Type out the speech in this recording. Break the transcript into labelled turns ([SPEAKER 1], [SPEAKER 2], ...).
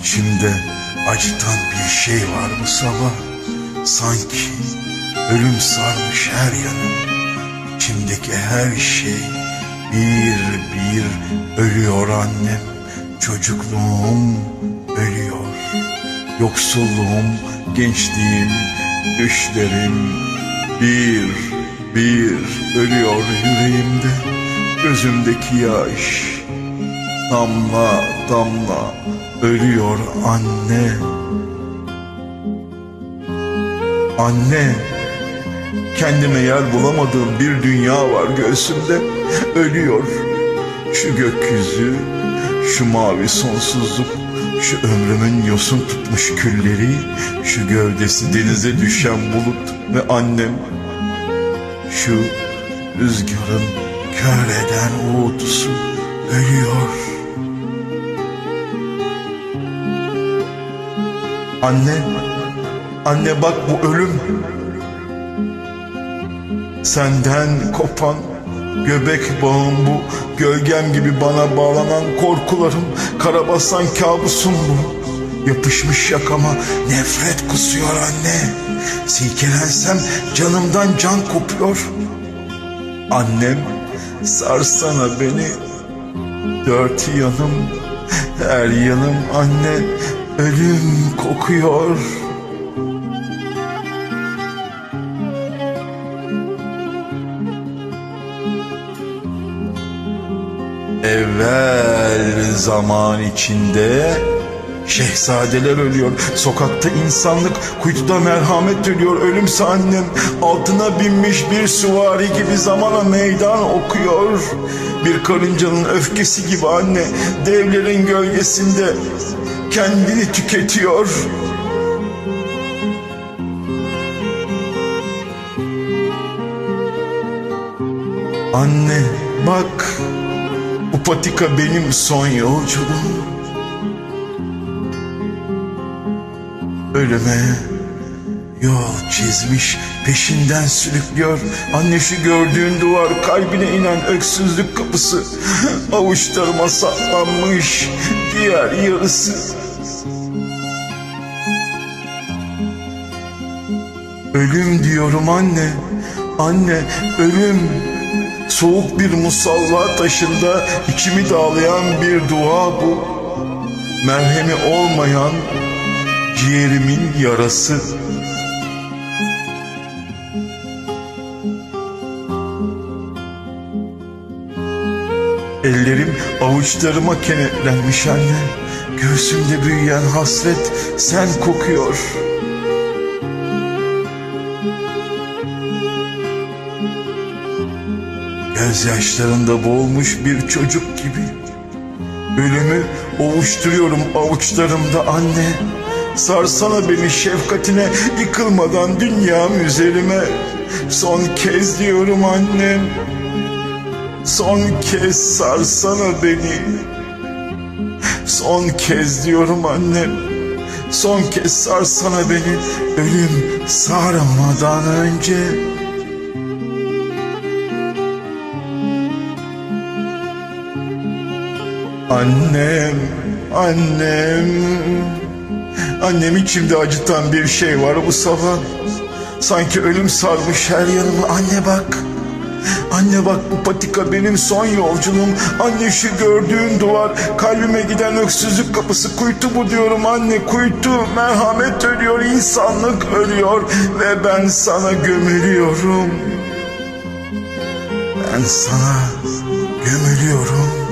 [SPEAKER 1] İçimde acıtan bir şey var bu sabah? Sanki ölüm sarmış her yanım. İçimdeki her şey bir bir ölüyor annem. Çocukluğum ölüyor. Yoksulluğum, gençliğim, düşlerim bir bir ölüyor yüreğimde. Gözümdeki yaş damla damla ölüyor anne. Anne Kendime yer bulamadığım bir dünya var göğsümde. Ölüyor Şu gökyüzü Şu mavi sonsuzluk Şu ömrümün yosun tutmuş külleri Şu gövdesi denize düşen bulut Ve annem. Şu rüzgarın kör eden uğultusu Ölüyor. Anne Anne bak bu ölüm. Senden kopan göbek bağım bu. Gölgem gibi bana bağlanan korkularım. Karabasan kabusum bu. Yapışmış yakama nefret kusuyor anne. Silkelensem canımdan can kopuyor. Annem sarsana beni Dört yanım her yanım anne Ölüm kokuyor. Evvel zaman içinde Şehzadeler ölüyor. Sokakta insanlık Kuytuda merhamet ölüyor Ölümse annem Altına binmiş bir süvari gibi Zamana meydan okuyor. Bir karıncanın öfkesi gibi anne Devlerin gölgesinde Kendini tüketiyor. Anne bak. Bu patika benim son yolculuğum. Ölüme yol çizmiş, peşinden sürüklüyor. Anne şu gördüğün duvar, kalbine inen öksüzlük kapısı. Avuçlarıma saplanmış diğer yarısı. Ölüm diyorum anne, anne ölüm. Soğuk bir musalla taşında içimi dağlayan bir dua bu. Merhemi olmayan ciğerimin yarası. Ellerim avuçlarıma kenetlenmiş anne. Göğsümde büyüyen hasret sen kokuyor. Gözyaşlarında boğulmuş bir çocuk gibi. Ölümü ovuşturuyorum avuçlarımda anne. Sarsana beni şefkatine yıkılmadan dünyam üzerime. Son kez diyorum annem. Son kez sarsana beni. Son kez diyorum annem. Son kez sarsana beni. Ölüm sarmadan önce. Annem, annem. Annem içimde acıtan bir şey var bu sabah. Sanki ölüm sarmış her yanımı. Anne bak. Anne bak bu patika benim son yolculuğum. Anne şu gördüğün duvar kalbime giden öksüzlük kapısı. Kuytu bu diyorum anne kuytu. Merhamet ölüyor, insanlık ölüyor. Ve ben sana gömülüyorum. Ben sana gömülüyorum.